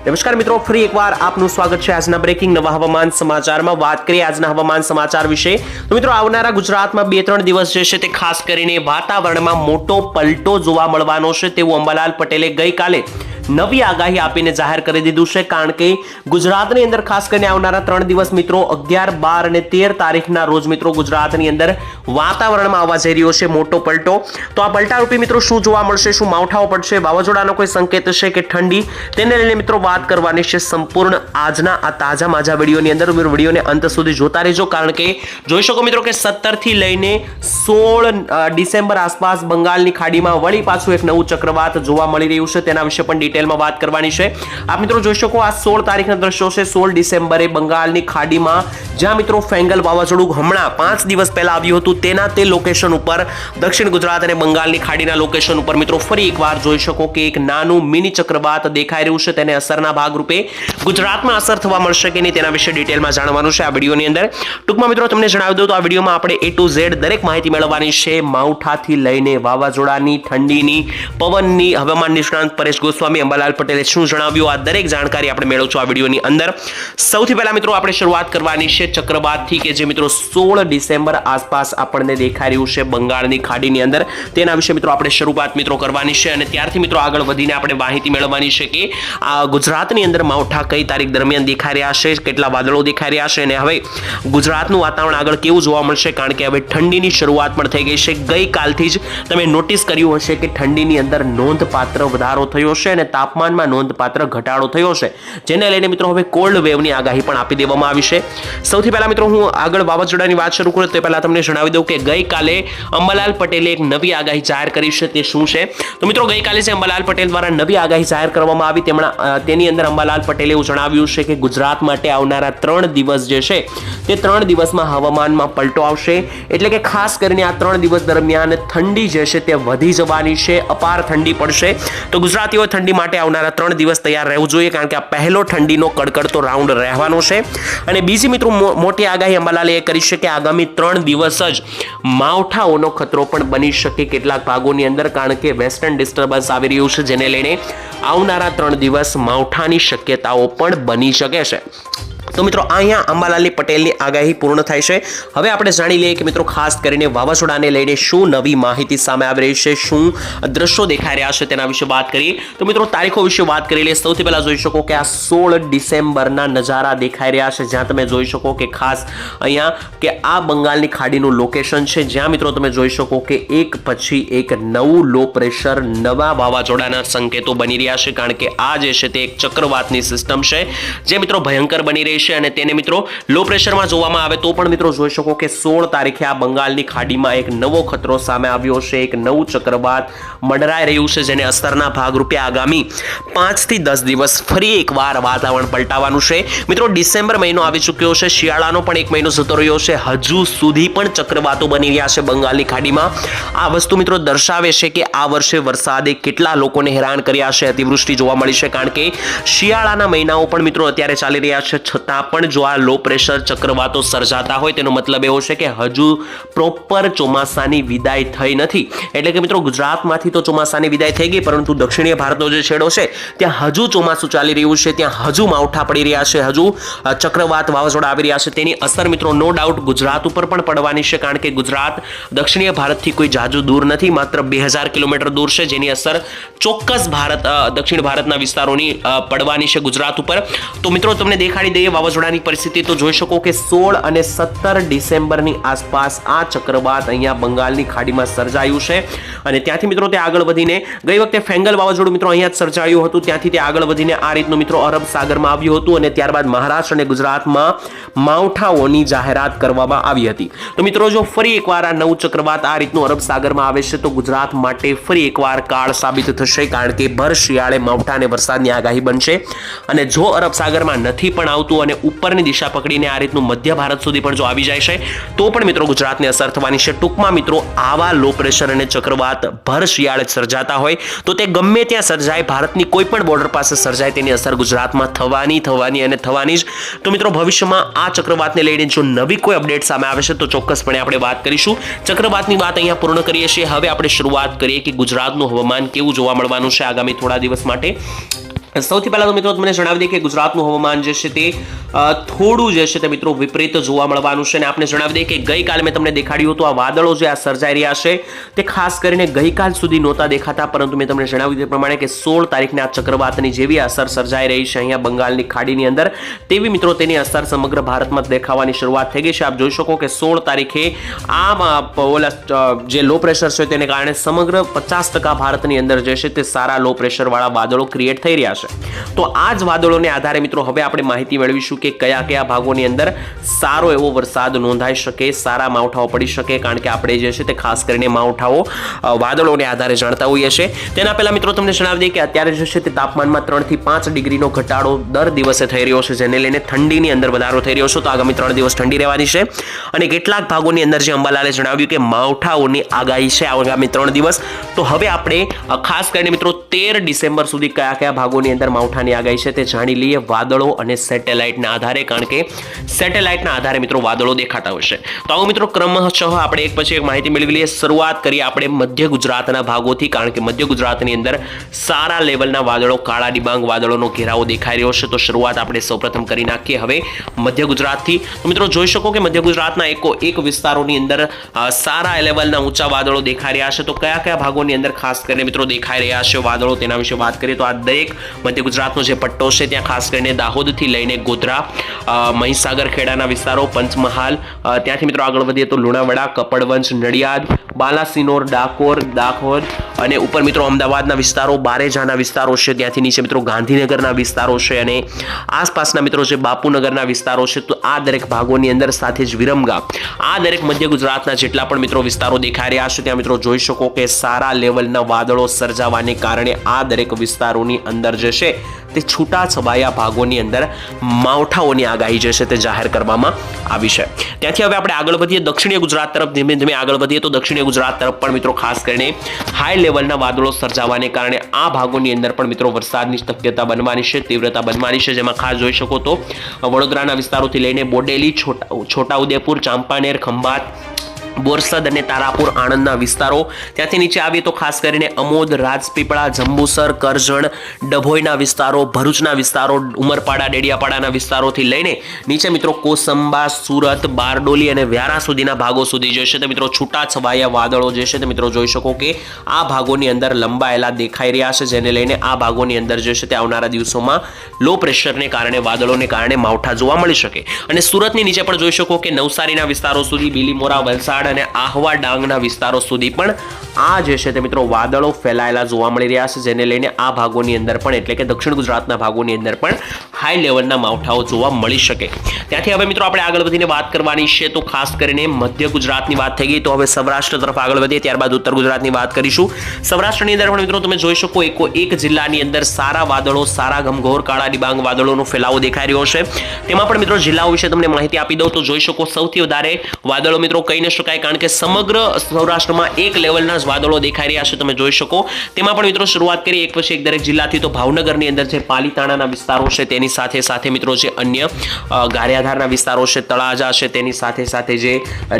નમસ્કાર મિત્રો, ફરી એકવાર આપનું સ્વાગત છે આજના બ્રેકિંગ નવા હવામાન સમાચારમાં. વાત કરીએ આજના હવામાન સમાચાર વિશે. તો મિત્રો, આવનારા ગુજરાતમાં બે ત્રણ દિવસ જે છે તે ખાસ કરીને વાતાવરણમાં મોટો પલટો જોવા મળવાનો છે તેવું અંબાલાલ પટેલે ગઈકાલે નવી આગાહી આપીને જાહેર કરી દીધું છે, કારણ કે ગુજરાતની અંદર ખાસ કરીને આવનારા ત્રણ દિવસ મિત્રો, અગિયાર, બાર અને તેર તારીખના રોજ મિત્રો ગુજરાતની અંદર વાતાવરણમાં આવવા જઈ રહ્યો છે મોટો પલટો. તો આ પલટારૂપી મિત્રો શું જોવા મળશે, શું માવઠાઓ પડશે? વાવાઝોડાનો કોઈ સંકેત છે કે ઠંડી? તેને લઈને મિત્રો વાત કરવાની છે સંપૂર્ણ આજના આ તાજા માજા વિડીયોની અંદર. વિડીયોને અંત સુધી જોતા રહેજો, કારણ કે જોઈ શકો મિત્રો કે સત્તરથી લઈને સોળ ડિસેમ્બર આસપાસ બંગાળની ખાડીમાં વળી પાછું એક નવું ચક્રવાત જોવા મળી રહ્યું છે. તેના વિશે પણ ડિટેલમાં વાત કરવાની છે. આપ મિત્રો જોઈ શકો આ સોળ તારીખના દ્રશ્યો છે. સોળ ડિસેમ્બરે બંગાળની ખાડીમાં, જ્યાં મિત્રો ફેંગલ વાવાઝોડું હમણાં પાંચ દિવસ પહેલા આવ્યું હતું, તેના તે લોકેશન ઉપર, દક્ષિણ ગુજરાત અને બંગાળની ખાડીના લોકેશન ઉપર મિત્રો ફરી એકવાર જોઈ શકો કે એક નાનું મિની ચક્રવાત દેખાઈ રહ્યું છે. તેને અસરના ભાગરૂપે ગુજરાતમાં અસર થવા મળશે કે નહીં તેના વિશે ડિટેલમાં જાણવાનું છે આ વિડીયોની અંદર. ટૂંકમાં મિત્રો તમને જણાવી દઉં તો આ વિડીયોમાં આપણે એ ટુ ઝેડ દરેક માહિતી મેળવવાની છે. માવઠાથી લઈને વાવાઝોડાની, ઠંડીની, પવનની, હવામાન નિષ્ણાંત પરેશ ગોસ્વામી અંબાલાલ પટેલે શું જણાવ્યું? આ દરેક જાણકારી આપણે મેળવશું આ વિડીયોની અંદર. સૌથી પહેલા મિત્રો, આપણે શરૂઆત કરવાની છે ચક્રવાતથી કે જે મિત્રો સોળ ડિસેમ્બર આસપાસ આપણને દેખાઈ રહ્યું છે બંગાળની ખાડીની અંદર. તેના વિશે મિત્રો આપણે શરૂઆત મિત્રો કરવાની છે અને ત્યારથી મિત્રો આગળ વધીને આપણે માહિતી મેળવવાની છે કે આ ગુજરાતની અંદર માવઠા કઈ તારીખ દરમિયાન દેખાઈ રહ્યા છે, કેટલા વાદળો દેખાઈ રહ્યા છે અને હવે ગુજરાતનું વાતાવરણ આગળ કેવું જોવા મળશે? કારણ કે હવે ઠંડીની શરૂઆત પણ થઈ ગઈ છે. ગઈકાલથી જ તમે નોટિસ કર્યું હશે કે ઠંડીની અંદર નોંધપાત્ર વધારો થયો છે અને તાપમાનમાં નોંધપાત્ર ઘટાડો થયો છે, જેને લઈને મિત્રો હવે કોલ્ડ વેવની આગાહી પણ આપી દેવામાં આવી છે. સૌથી પહેલા મિત્રો હું આગળ વાવાઝોડાની વાત શરૂ કરું, તે પહેલા તમને જણાવી દઉં કે ગઈકાલે અંબાલાલ પટેલે એક નવી આગાહી જાહેર કરી છે, તે શું છે? તો મિત્રો ગઈકાલે જે અંબાલાલ પટેલ દ્વારા નવી આગાહી જાહેર કરવામાં આવી, તેમણે તેની અંદર અંબાલાલ પટેલે એવું જણાવ્યું છે કે ગુજરાત માટે આવનારા ત્રણ દિવસ જે છે, તે ત્રણ દિવસમાં હવામાનમાં પલટો આવશે. એટલે કે ખાસ કરીને આ ત્રણ દિવસ દરમિયાન ઠંડી જે છે તે વધી જવાની છે, અપાર ઠંડી પડશે. તો ગુજરાતીઓ ઠંડી માટે આવનારા ત્રણ દિવસ તૈયાર રહેવું જોઈએ, કારણ કે આ પહેલો ઠંડીનો કડકડતો રાઉન્ડ રહેવાનો છે. અને બીજી મિત્રો મોટી આગાહી અંબાલાલે એ કરી છે કે આગામી ત્રણ દિવસ જ માવઠાઓનો ખતરો પણ બની શકે કેટલાક ભાગોની અંદર, કારણ કે વેસ્ટર્ન ડિસ્ટર્બન્સ આવી રહ્યું છે, જેને લઈને આવનારા ત્રણ દિવસ માવઠાની શક્યતાઓ પણ બની શકે છે. તો મિત્રો, અહીંયા અંબાલાલની પટેલની આગાહી પૂર્ણ થાય છે. હવે આપણે જાણી લઈએ કે મિત્રો, ખાસ કરીને વાવાઝોડાને લઈને શું નવી માહિતી સામે આવી રહી છે, શું દ્રશ્યો દેખાઈ રહ્યા છે તેના વિશે વાત કરીએ. તો મિત્રો, તારીખો વિશે વાત કરી લઈએ. સૌથી પહેલાં જોઈ શકો કે આ સોળ ડિસેમ્બરના નજારા દેખાઈ રહ્યા છે. જ્યાં તમે જોઈ શકો કે ખાસ અહીંયા કે આ બંગાળની ખાડીનું લોકેશન છે. જ્યાં મિત્રો, તમે જોઈ શકો કે એક પછી એક નવું લો પ્રેશર નવા વાવાઝોડાના સંકેતો બની રહ્યા છે. કારણ કે આ જે છે તે એક ચક્રવાતની સિસ્ટમ છે. જે મિત્રો ભયંકર બની રહી છે અને તેને મિત્રો લો પ્રેશરમાં જોવામાં આવે તો પણ મિત્રો જોઈ શકો કે સોળ તારીખે આ બંગાળની ખાડીમાં એક નવો ખતરો સામે આવ્યો છે. એક નવું ચક્રવાત મંડરાઈ રહ્યું છે જેને અસરના ભાગરૂપે આગામી પાંચથી દસ દિવસ ફરી એકવાર વાતાવરણ પલટાવાનું છે. મિત્રો ડિસેમ્બર મહિનો આવી ચૂક્યો છે. શિયાળાનો પણ એક મહિનો જતો રહ્યો છે. હજુ સુધી પણ ચક્રવાતો બની રહ્યા છે બંગાળની ખાડીમાં. આ વસ્તુ મિત્રો દર્શાવે છે કે આ વર્ષે વરસાદે કેટલા લોકોને હેરાન કર્યા છે અતિવૃષ્ટિ જોવા મળી છે, કારણ કે શિયાળાના મહિનાઓ પણ મિત્રો અત્યારે ચાલી રહ્યા છે. છતાં પણ જો આ લો પ્રેશર ચક્રવાતો સર્જાતા હોય, તેનો મતલબ એવો છે કે હજુ પ્રોપર ચોમાસાની વિદાય થઈ નથી. એટલે કે મિત્રો ગુજરાતમાંથી તો ચોમાસાની વિદાય થઈ ગઈ, પરંતુ દક્ષિણીય ભારતનો જે છેડો છે, ત્યાં હજુ ચોમાસું ચાલી રહ્યું છે, ત્યાં હજુ માવઠા પડી રહ્યા છે, હજુ ચક્રવાત વાવાઝોડા આવી રહ્યા છે. તેની અસર મિત્રો નો ડાઉટ ગુજરાત ઉપર પણ પડવાની છે, કારણ કે ગુજરાત દક્ષિણીય ભારતથી કોઈ જાજુ દૂર નથી, માત્ર બે હજાર કિલોમીટર દૂર છે, જેની અસર ચોક્કસ ભારત દક્ષિણ ભારતના વિસ્તારોની પડવાની છે ગુજરાત ઉપર. તો મિત્રો, તમને દેખાડી દઈએ વાવાઝોડાની પરિસ્થિતિ. તો જોઈ શકો કે સોળ અને સત્તર ડિસેમ્બરની આસપાસ આ ચક્રવાત અહીંયા બંગાળની ખાડીમાં સર્જાયું છે. અને ત્યાંથી મિત્રો, તે આગળ વધીને, ગઈ વખતે ફેંગલ વાવાઝોડું મિત્રો અહીંયા જ સર્જાયું હતું. ત્યાંથી તે આગળ વધીને આ રીતનું મિત્રો અરબ સાગરમાં આવ્યું હતું અને ત્યારબાદ મહારાષ્ટ્ર અને ગુજરાતમાં માવઠાઓની જાહેરાત કરવામાં આવી હતી. તો મિત્રો, જો ફરી એકવાર આ નવું ચક્રવાત આ રીતનું અરબ સાગરમાં આવે છે, તો ગુજરાત માટે ફરી એકવાર કાળ સાબિત થશે કારણ કે ભર શિયાળે માવઠા અને વરસાદની આગાહી બનશે. અને જો અરબ સાગરમાં નથી પણ આવતું અને ઉપરની દિશા પકડીને આ રીતનું મધ્ય ભારત સુધી પણ જો આવી જાય છે, તો પણ મિત્રો ગુજરાતને અસર થવાની છે. ટૂંકમાં મિત્રો આવા લો પ્રેશર અને ચક્રવાત ભર શિયાળે સર્જાતા હોય, તો તે ગમે ત્યાં સર્જાય, ભારતની કોઈ પણ બોર્ડર પાસે સર્જાય તેની અસર ગુજરાતમાં થવાની થવાની અને થવાની જ. તો મિત્રો ભવિષ્યમાં આ ચક્રવાતને લઈને જો નવી કોઈ અપડેટ સામે આવે છે, તો ચોક્કસપણે આપણે વાત કરીશું. ચક્રવાતની વાત અહીંયા પૂર્ણ કરીએ છીએ. હવે આપણે શરૂઆત કરીએ કે ગુજરાતનું હવામાન કેવું જોવા મળવાનું છે આગામી થોડા દિવસ માટે? સૌથી પહેલા તો મિત્રો તમને જણાવી દઈએ કે ગુજરાતનું હવામાન જે છે તે થોડું જે છે તે મિત્રો વિપરીત જોવા મળવાનું છે. અને આપણે જણાવી દઈએ કે ગઈકાલે મેં તમને દેખાડ્યું હતું આ વાદળો જે આ સર્જાઈ રહ્યા છે, તે ખાસ કરીને ગઈકાલ સુધી નહોતા દેખાતા, પરંતુ મેં તમને જણાવ્યું તે પ્રમાણે કે સોળ તારીખના આ ચક્રવાતની જેવી અસર સર્જાઈ રહી છે અહીંયા બંગાળની ખાડીની અંદર. તેવી મિત્રો તેની અસર સમગ્ર ભારતમાં દેખાવાની શરૂઆત થઈ ગઈ છે. આપ જોઈ શકો કે સોળ તારીખે આમ ઓલા જે લો પ્રેશર છે તેને કારણે સમગ્ર પચાસ ટકા ભારતની અંદર જે છે તે સારા લો પ્રેશરવાળા વાદળો ક્રિએટ થઈ રહ્યા છે તો આ જ વાદળોને આધારે મિત્રો હવે આપણે માહિતી મેળવીશું કે કયા કયા ભાગોની અંદર સારો એવો વરસાદ નોંધાઈ શકે, સારા માવઠાઓ પડી શકે, કારણ કે આપણે જે છે તે ખાસ કરીને માવઠાઓ વાદળોને આધારે જાણતા હોઈએ છીએ. તેના પહેલા મિત્રો તમને જણાવી દઈએ કે અત્યારે જે છે તે તાપમાનમાં ત્રણથી પાંચ ડિગ્રીનો ઘટાડો દર દિવસે થઈ રહ્યો છે, જેને લઈને ઠંડીની અંદર વધારો થઈ રહ્યો છે. તો આગામી ત્રણ દિવસ ઠંડી રહેવાની છે. અને કેટલાક ભાગોની અંદર જે અંબાલાલે જણાવ્યું કે માવઠાઓની આગાહી છે આગામી ત્રણ દિવસ. તો હવે આપણે ખાસ કરીને મિત્રો તેર ડિસેમ્બર સુધી કયા કયા ભાગોની અંદર માવઠાની આગાહી છે, તે જાણી લઈએ વાદળો અને સેટેલાઇટના આધારે, કારણ કે સેટેલાઇટના આધારે મિત્રો વાદળો દેખાતા હોય છે. તો આવો મિત્રો ક્રમશઃ આપણે એક પછી એક માહિતી મેળવી લઈએ. શરૂઆત કરીએ આપણે મધ્ય ગુજરાતના ભાગોથી, કારણ કે મધ્ય ગુજરાતની અંદર સારા લેવલના વાદળો, કાળા ડિબાંગ વાદળોનો ઘેરાવો દેખાઈ રહ્યો છે. તો શરૂઆત આપણે સૌપ્રથમ કરી નાખીએ હવે મધ્ય ગુજરાતથી. તો મિત્રો જોઈ શકો કે મધ્ય ગુજરાતના એકો એક વિસ્તારોની અંદર સારા લેવલના ઊંચા વાદળો દેખાઈ રહ્યા છે. તો કયા કયા ભાગોની અંદર ખાસ કરીને મિત્રો દેખાઈ રહ્યા છે વાદળો, તેના વિશે વાત કરીએ તો આ દરેક મધ્ય ગુજરાતનો જે પટ્ટો છે, ત્યાં ખાસ કરીને દાહોદથી લઈને ગોધરા મહીસાગર ખેડાના વિસ્તારો, પંચમહાલ ત્યાંથી મિત્રો આગળ વધીએ તો લુણાવાડા કપડવંશ નડિયાદ, બાલાસિનોર, ડાકોર, દાહોદ અને ઉપર મિત્રો અમદાવાદના વિસ્તારો, બારેજાના વિસ્તારો છે, ત્યાંથી નીચે મિત્રો ગાંધીનગરના વિસ્તારો છે અને આસપાસના મિત્રો જે બાપુનગરના વિસ્તારો છે, તો આ દરેક ભાગોની અંદર સાથે જ વિરમગામ. આ દરેક મધ્ય ગુજરાતના જેટલા પણ મિત્રો વિસ્તારો દેખાઈ રહ્યા છે, ત્યાં મિત્રો જોઈ શકો કે સારા લેવલના વાદળો સર્જાવાને કારણે આ દરેક વિસ્તારોની અંદર જે છે તે છૂટા છવાયા ભાગોની અંદર માવઠાઓની આગાહી જે છે તે જાહેર કરવામાં આવી છે. ત્યાંથી હવે આપણે આગળ વધીએ. દક્ષિણીય ગુજરાત તરફ ધીમે ધીમે આગળ વધીએ તો દક્ષિણીય ગુજરાત તરફ પણ મિત્રો ખાસ કરીને હાઈ લેવલના વાદળો સર્જાવાને કારણે આ ભાગોની અંદર પણ મિત્રો વરસાદની શક્યતા બનવાની છે, તીવ્રતા બનવાની છે. જેમાં ખાસ જોઈ શકો તો વડોદરાના વિસ્તારોથી લઈને બોડેલી, છોટા છોટાઉદેપુર ચાંપાનેર, ખંભાત બોરસદ અને તારાપુર આણંદના વિસ્તારો. ત્યાંથી નીચે આવીએ તો ખાસ કરીને અમોદ, રાજપીપળા, જંબુસર, કરજણ, ડભોઈના વિસ્તારો, ભરૂચના વિસ્તારો, ઉમરપાડા, ડેડિયાપાડાના વિસ્તારોથી લઈને નીચે મિત્રો કોસંબા, સુરત, બારડોલી અને વ્યારા સુધીના ભાગો સુધી જોઈશે તો મિત્રો. છૂટા છવાયા વાદળો જે છે તે મિત્રો જોઈ શકો કે આ ભાગોની અંદર લંબાયેલા દેખાઈ રહ્યા છે, જેને લઈને આ ભાગોની અંદર જે છે તે આવનારા દિવસોમાં લો પ્રેશરને કારણે, વાદળોને કારણે માવઠા જોવા મળી શકે. અને સુરતની નીચે પણ જોઈ શકો કે નવસારીના વિસ્તારો સુધી, બીલીમોરા, વલસાડ અને આહવા ડાંગના વિસ્તારો સુધી પણ આ જે છે તે મિત્રો વાદળો ફેલાયેલા જોવા મળી રહ્યા છે, જેને લઈને આ ભાગોની અંદર પણ એટલે કે દક્ષિણ ગુજરાતના ભાગોની અંદર પણ હાઈ લેવલના માવઠાઓ જોવા મળી શકે. ત્યાંથી હવે મિત્રો આપણે આગળ વધીને વાત કરવાની છે, તો ખાસ કરીને મધ્ય ગુજરાતની વાત થઈ ગઈ, તો હવે સૌરાષ્ટ્ર તરફ આગળ વધીએ, ત્યારબાદ ઉત્તર ગુજરાતની વાત કરીશું. સૌરાષ્ટ્રની અંદર પણ મિત્રો તમે જોઈ શકો, એકો એક જિલ્લાની અંદર સારા વાદળો, સારા ગમઘોર, કાળા ડિબાંગ વાદળોનો ફેલાવો દેખાઈ રહ્યો છે. તેમાં પણ મિત્રો જિલ્લાઓ વિશે તમને માહિતી આપી દઉં, તો જોઈ શકો સૌથી વધારે વાદળો મિત્રો કહી ન શકાય કારણ કે સમગ્ર સૌરાષ્ટ્રમાં એક લેવલના જ વાદળો દેખાઈ રહ્યા છે, તમે જોઈ શકો. તેમાં પણ મિત્રો શરૂઆત કરી એક પછી એક દરેક જિલ્લાથી. તો ભાવનગરની અંદર જે પાલીતાણાના વિસ્તારો છે, તેની સાથે સાથે મિત્રો જે અન્ય ગારિયાધારના વિસ્તારો છે, તળાજા છે, તેની સાથે સાથે જે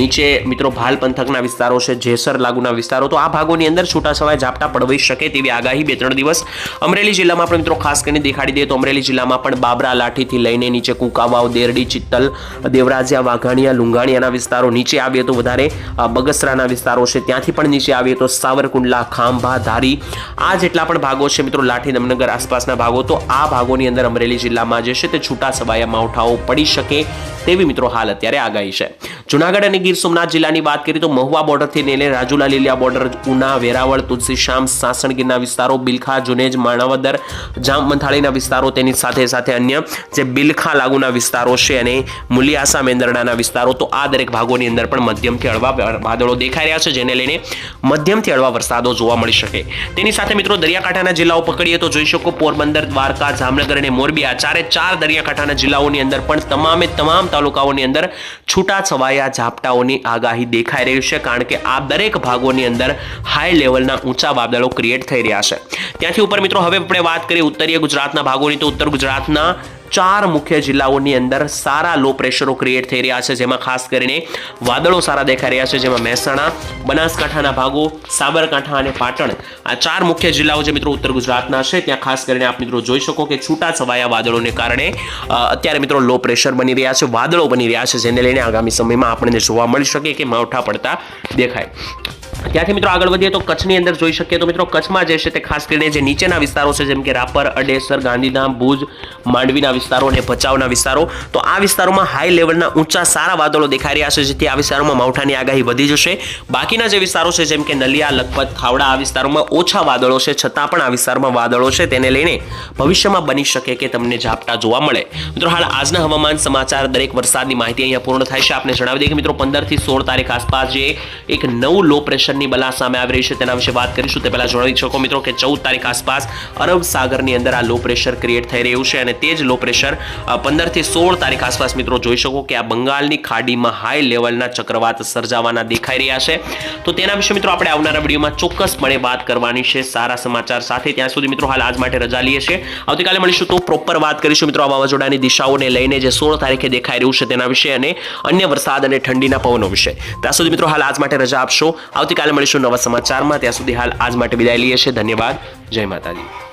નીચે મિત્રો ભાલ પંથકના વિસ્તારો છે, જેસર લાગુના વિસ્તારો. તો આ ભાગોની અંદર છૂટાછવાયા ઝાપટા પડવી શકે તેવી આગાહી બે ત્રણ દિવસ અમરેલી જિલ્લામાં પણ મિત્રો ખાસ કરીને દેખાડી દઈએ તો અમરેલી જિલ્લામાં પણ બાબરા લાઠીથી લઈને નીચે કુંકાવાવ, દેરડી, ચિત્તલ, દેવરાજિયા, વાઘાણીયા, લુંગાણીયાના વિસ્તારો નીચે આવીએ તો વધારે અ, બગસરાના વિસ્તારો છે ત્યાંથી પણ નીચે આવીએ તો સાવરકુંડલા ખાંભા ધારી આ જેટલા પણ ભાગો છે મિત્રો લાઠી દમનગર આસપાસના ભાગો તો આ ભાગોની અંદર અમરેલી જિલ્લામાં જે છે તે છૂટા છવાયા માવઠાઓ પડી શકે તેવી મિત્રો હાલ અત્યારે આગાહી છે. જુનાગઢ અને ગીર સોમનાથ જિલ્લાની વાત કરીએ તો મહુવા બોર્ડરથી લઈને રાજુલા લીલિયા બોર્ડર ઉના વેરાવળ તુલસીશ્યામ સાસણગીરના વિસ્તારો બિલખા જુનેજ માણાવદર જામમંથાળીના વિસ્તારો તેની સાથે સાથે અન્ય જે બિલખા લાગુના વિસ્તારો છે અને મુલિયાસા મેંદરડાના વિસ્તારો તો આ દરેક ભાગોની અંદર પણ મધ્યમથી હળવા વાદળો દેખાઈ રહ્યા છે, જેને લઈને મધ્યમથી હળવા વરસાદો જોવા મળી શકે. તેની સાથે મિત્રો દરિયાકાંઠાના જિલ્લાઓ પકડીએ તો જોઈ શકો પોરબંદર, દ્વારકા, જામનગર અને મોરબી. આ ચારે ચાર દરિયાકાંઠાના જિલ્લાઓની અંદર પણ તમામે તમામ તાલુકાઓની અંદર છૂટા છવાયા ઝાપટાઓની આગાહી દેખાઈ રહી છે, કારણ કે આ દરેક ભાગોની અંદર હાઈ લેવલના ઊંચા વાદળો ક્રિએટ થઈ રહ્યા છે. ત્યાંથી ઉપર મિત્રો હવે આપણે વાત કરીએ ઉત્તરીય ગુજરાતના ભાગોની. તો ઉત્તર ગુજરાતના ચાર મુખ્ય જિલ્લાઓની અંદર સારા લો પ્રેશરો ક્રિએટ થઈ રહ્યા છે, જેમાં ખાસ કરીને વાદળો સારા દેખાઈ રહ્યા છે, જેમાં મહેસાણા, બનાસકાંઠાના ભાગો, સાબરકાંઠા અને પાટણ. આ ચાર મુખ્ય જિલ્લાઓ જે મિત્રો ઉત્તર ગુજરાતના છે. ત્યાં ખાસ કરીને આપ મિત્રો જોઈ શકો કે છૂટા છવાયા વાદળોને કારણે અત્યારે મિત્રો લો પ્રેશર બની રહ્યા છે, વાદળો બની રહ્યા છે, જેને લઈને આગામી સમયમાં આપણને જોવા મળી શકે કે માવઠા પડતા દેખાય. ત્યાંથી મિત્રો આગળ વધીએ તો કચ્છની અંદર જોઈ શકીએ તો મિત્રો કચ્છમાં જે છે તે ખાસ કરીને જે નીચેના વિસ્તારો છે, જેમ કે રાપર, અડેસર, ગાંધીધામ, ભુજ, માંડવીના વિસ્તારો અને ભચાઉના વિસ્તારો. તો આ વિસ્તારોમાં હાઈ લેવલના ઊંચા સારા વાદળો દેખાઈ રહ્યા છે, જેથી આ વિસ્તારોમાં માવઠાની આગાહી વધી જશે. બાકીના જે વિસ્તારો છે, જેમ કે નલિયા, લખપત, ખાવડા, આ વિસ્તારોમાં ઓછા વાદળો છે, છતાં પણ આ વિસ્તારમાં વાદળો છે, તેને લઈને ભવિષ્યમાં બની શકે કે તમને ઝાપટા જોવા મળે. મિત્રો, હાલ આજના હવામાન સમાચાર, દરેક વરસાદની માહિતી અહીંયા પૂર્ણ થાય છે. આપને જણાવી દઈએ કે મિત્રો, પંદરથી સોળ તારીખ આસપાસ જે એક નવું લો પ્રેશરની બલા સામે આવી રહી છે. તેના વિશે વાત કરીશું તે પહેલાં જણાવી શકો મિત્રો કે ચૌદ તારીખ આસપાસ અરબ સાગરની અંદર આ લો પ્રેશર ક્રિએટ થઈ રહ્યું છે અને તે જ લો પ્રેશર પંદરથી સોળ તારીખ આસપાસ મિત્રો જોઈ શકો કે આ બંગાળની ખાડીમાં હાઈ લેવલના ચક્રવાત સર્જાવાના દેખાઈ રહ્યા છે. તો તેના વિશે મિત્રો આપણે આવનારા વિડીયોમાં ચોક્કસપણે વાત કરવાની છે. સારા સમાચાર સાથે ત્યાં સુધી મિત્રો હાલ આજ માટે રજા લઈએ છીએ. આવતીકાલે મળીશું તો પ્રોપર વાત કરીશું મિત્રો આ વાવાઝોડાની દિશાઓને લઈને જે સોળ તારીખે દેખાઈ રહ્યું છે તેના વિશે અને અન્ય વરસાદ અને ઠંડીના પવનો વિશે. ત્યાં સુધી મિત્રો હાલ આજ માટે રજા આપશો. આવતીકાલે મળીશું નવા સમાચારમાં. ત્યાં સુધી હાલ આજ માટે વિદાય લઈએ છીએ. ધન્યવાદ. જય માતાજી.